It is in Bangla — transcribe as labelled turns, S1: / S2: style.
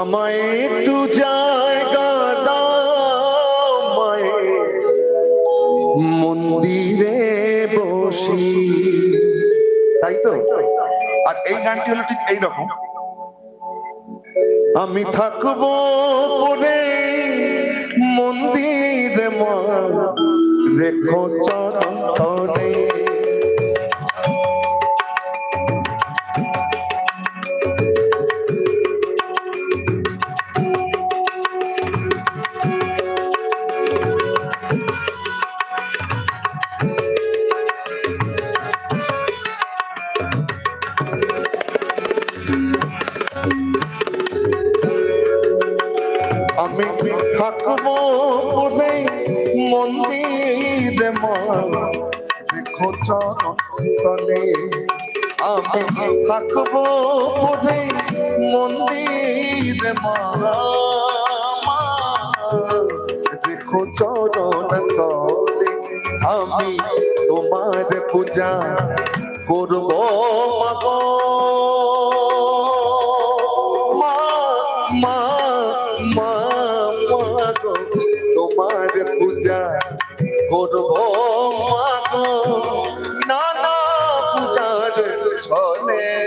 S1: আমায় একটু জায়গা দাও মন্দিরে বসি।
S2: তাই তো? আর এই গানটি হলো ঠিক এইরকম।
S1: আমি থাকব পরে মন্দিরে মা, রেখো চরণ আমি থাকব চরণ আমি থাকব মা, চরণ তলে আমি তোমার পূজা করব মাগো মা মা Oh, man.